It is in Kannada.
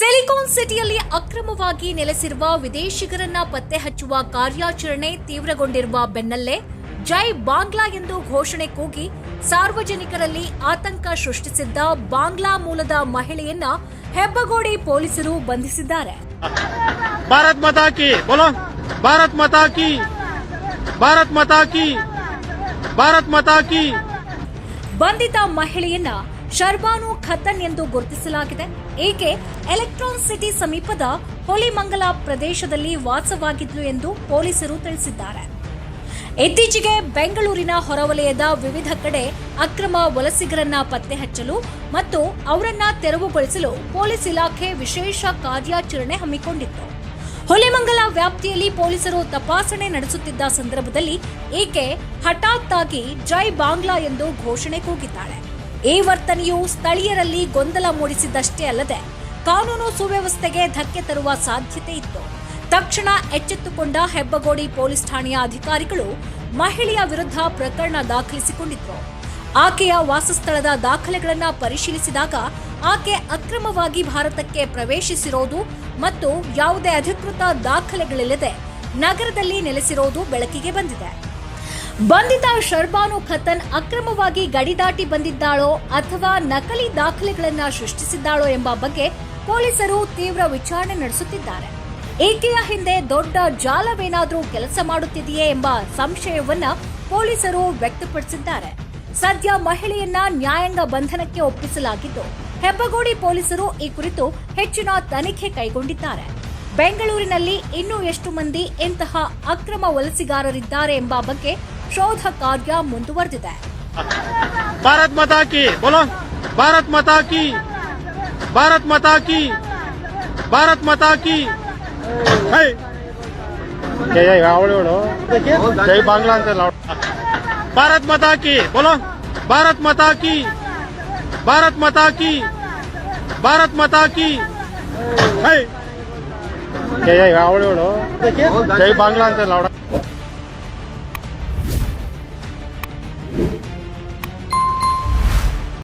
ಸಿಲಿಕಾನ್ ಸಿಟಿಯಲ್ಲಿ ಅಕ್ರಮವಾಗಿ ನೆಲೆಸಿರುವ ವಿದೇಶಿಗರನ್ನ ಪತ್ತೆ ಹಚ್ಚುವ ಕಾರ್ಯಾಚರಣೆ ತೀವ್ರಗೊಂಡಿರುವ ಬೆನ್ನಲ್ಲೇ ಜೈ ಬಾಂಗ್ಲಾ ಎಂದು ಘೋಷಣೆ ಕೂಗಿ ಸಾರ್ವಜನಿಕರಲ್ಲಿ ಆತಂಕ ಸೃಷ್ಟಿಸಿದ್ದ ಬಾಂಗ್ಲಾ ಮೂಲದ ಮಹಿಳೆಯನ್ನ ಹೆಬ್ಬಗೋಡಿ ಪೊಲೀಸರು ಬಂಧಿಸಿದ್ದಾರೆ. ಭಾರತ್ ಮತಾಕಿ ಭಾರತ್ ಮತಾಕಿ ಭಾರತ್ ಮತಾಕಿ ಭಾರತ್ ಮತಾಕಿ ಬಂಧಿತ ಮಹಿಳೆಯನ್ನ ಶರ್ಬಾನು ಖತನ್ ಎಂದು ಗುರುತಿಸಲಾಗಿದೆ. ಏಕೆ? ಎಲೆಕ್ಟ್ರಾನ್ ಸಿಟಿ ಸಮೀಪದ ಹೊಲಿಮಂಗಲ ಪ್ರದೇಶದಲ್ಲಿ ವಾಸವಾಗಿದ್ಲು ಎಂದು ಪೊಲೀಸರು ತಿಳಿಸಿದ್ದಾರೆ. ಇತ್ತೀಚೆಗೆ ಬೆಂಗಳೂರಿನ ಹೊರವಲಯದ ವಿವಿಧ ಕಡೆ ಅಕ್ರಮ ವಲಸಿಗರನ್ನ ಪತ್ತೆ ಹಚ್ಚಲು ಮತ್ತು ಅವರನ್ನ ತೆರವುಗೊಳಿಸಲು ಪೊಲೀಸ್ ಇಲಾಖೆ ವಿಶೇಷ ಕಾರ್ಯಾಚರಣೆ ಹಮ್ಮಿಕೊಂಡಿತ್ತು. ಹೊಲೆಮಂಗಲ ವ್ಯಾಪ್ತಿಯಲ್ಲಿ ಪೊಲೀಸರು ತಪಾಸಣೆ ನಡೆಸುತ್ತಿದ್ದ ಸಂದರ್ಭದಲ್ಲಿ ಈಕೆ ಹಠಾತ್ ಜೈ ಬಾಂಗ್ಲಾ ಎಂದು ಘೋಷಣೆ ಕೂಗಿದ್ದಾಳೆ. ಈ ವರ್ತನೆಯು ಸ್ಥಳೀಯರಲ್ಲಿ ಗೊಂದಲ ಮೂಡಿಸಿದ್ದಷ್ಟೇ ಅಲ್ಲದೆ ಕಾನೂನು ಸುವ್ಯವಸ್ಥೆಗೆ ಧಕ್ಕೆ ತರುವ ಸಾಧ್ಯತೆ ಇತ್ತು. ತಕ್ಷಣ ಎಚ್ಚೆತ್ತುಕೊಂಡ ಹೆಬ್ಬಗೋಡಿ ಪೊಲೀಸ್ ಠಾಣೆಯ ಅಧಿಕಾರಿಗಳು ಮಹಿಳೆಯ ವಿರುದ್ಧ ಪ್ರಕರಣ ದಾಖಲಿಸಿಕೊಂಡಿದ್ರು. ಆಕೆಯ ವಾಸಸ್ಥಳದ ದಾಖಲೆಗಳನ್ನು ಪರಿಶೀಲಿಸಿದಾಗ ಆಕೆ ಅಕ್ರಮವಾಗಿ ಭಾರತಕ್ಕೆ ಪ್ರವೇಶಿಸಿರೋದು ಮತ್ತು ಯಾವುದೇ ಅಧಿಕೃತ ದಾಖಲೆಗಳಿಲ್ಲದೆ ನಗರದಲ್ಲಿ ನೆಲೆಸಿರೋದು ಬೆಳಕಿಗೆ ಬಂದಿದೆ. ಬಂಧಿತ ಶರ್ಬಾನು ಖತನ್ ಅಕ್ರಮವಾಗಿ ಗಡಿ ದಾಟಿ ಬಂದಿದ್ದಾಳೋ ಅಥವಾ ನಕಲಿ ದಾಖಲೆಗಳನ್ನ ಸೃಷ್ಟಿಸಿದ್ದಾಳೋ ಎಂಬ ಬಗ್ಗೆ ಪೊಲೀಸರು ತೀವ್ರ ವಿಚಾರಣೆ ನಡೆಸುತ್ತಿದ್ದಾರೆ. ಈಕೆಯ ಹಿಂದೆ ದೊಡ್ಡ ಜಾಲವೇನಾದರೂ ಕೆಲಸ ಮಾಡುತ್ತಿದೆಯೇ ಎಂಬ ಸಂಶಯವನ್ನ ಪೊಲೀಸರು ವ್ಯಕ್ತಪಡಿಸಿದ್ದಾರೆ. ಸದ್ಯ ಮಹಿಳೆಯನ್ನ ನ್ಯಾಯಾಂಗ ಬಂಧನಕ್ಕೆ ಒಪ್ಪಿಸಲಾಗಿದ್ದು, ಹೆಬ್ಬಗೋಡಿ ಪೊಲೀಸರು ಈ ಕುರಿತು ಹೆಚ್ಚಿನ ತನಿಖೆ ಕೈಗೊಂಡಿದ್ದಾರೆ. ಬೆಂಗಳೂರಿನಲ್ಲಿ ಇನ್ನೂ ಎಷ್ಟು ಮಂದಿ ಇಂತಹ ಅಕ್ರಮ ವಲಸಿಗಾರರಿದ್ದಾರೆ ಎಂಬ ಬಗ್ಗೆ ಶೋಧ ಕಾರ್ಯ ಮುಂದುವರೆದಿದೆ ಭಾರತ್ ಮಾತಾ ಕಿ ಬೋಲೋ ಭಾರತ್ ಮಾತಾ ಕಿ ಭಾರತ್ ಮಾತಾ ಕಿ ಭಾರತ್ ಮಾತಾ ಕಿ ಹೈ ಜೈ ಜೈ ಅವಳು ಜೈ ಬಾಂಗ್ಲಾ ಅಂತ ಭಾರತ್ ಮಾತಾ ಕಿ ಬೋಲೋ ಭಾರತ್ ಮಾತಾ ಕಿ ಭಾರತ್ ಮಾತಾ ಕಿ ಭಾರತ್ ಮಾತಾ ಕಿ ಹೈ ಜೈ ಜೈ ಅವಳು ಜೈ ಬಾಂಗ್ಲಾ ಅಂತ